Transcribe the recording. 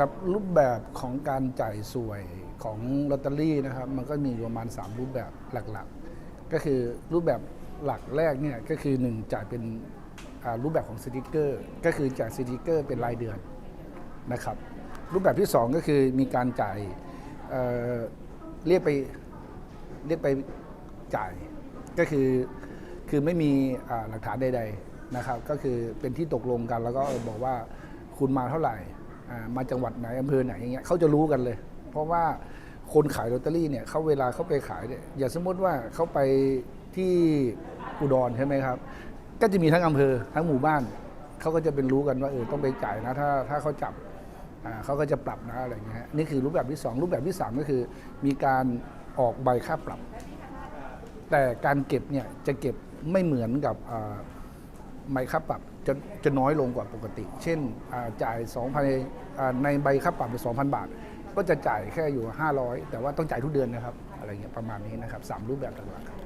ครับรูปแบบของการจ่ายสวยของลอตเตอรี่นะครับมันก็มีประมาณ 3 รูปแบบหลักๆ ก็คือรูปแบบหลักแรกเนี่ยก็คือ 1 จ่ายเป็นรูปแบบของสติกเกอร์ ก็คือจ่ายสติกเกอร์เป็นรายเดือนนะครับรูปแบบที่ 2 ก็คือมีการจ่ายเเรียกไปเรียกไปจ่ายก็คือคือไม่มีหลักฐานใดๆนะครับก็คือเป็นที่ตกลงกันแล้วก็บอกว่าคุณมาเท่าไหร่ มาจังหวัดไหนอำเภอไหนอย่างเงี้ยเขาจะรู้กันเลย เพราะว่าคนขายลอตเตอรี่เนี่ยเขาเวลาเขาไปขายเนี่ยอย่าสมมติว่าเขาไปที่อุดรใช่ไหมครับ ก็จะมีทั้งอำเภอทั้งหมู่บ้านเขาก็จะเป็นรู้กันว่าเออต้องไปจ่ายนะถ้าถ้าเขาจับอ่าเขาก็จะปรับนะอะไรเงี้ยนี่คือรูปแบบที่ 2 รูปแบบที่ 3 ก็คือ มีการออกใบค่าปรับ แต่การเก็บเนี่ยจะเก็บไม่เหมือนกับ ใบค่าปรับจะจะน้อยลงกว่าปกติ เช่นจ่าย 2,000อ่าในใบค่าปรับเป็น2,000 บาท ก็จะจ่ายแค่อยู่ 500 แต่ว่าต้องจ่ายทุกเดือนนะครับ อะไรเงี้ยประมาณนี้นะครับสามรูปแบบหลักๆครับ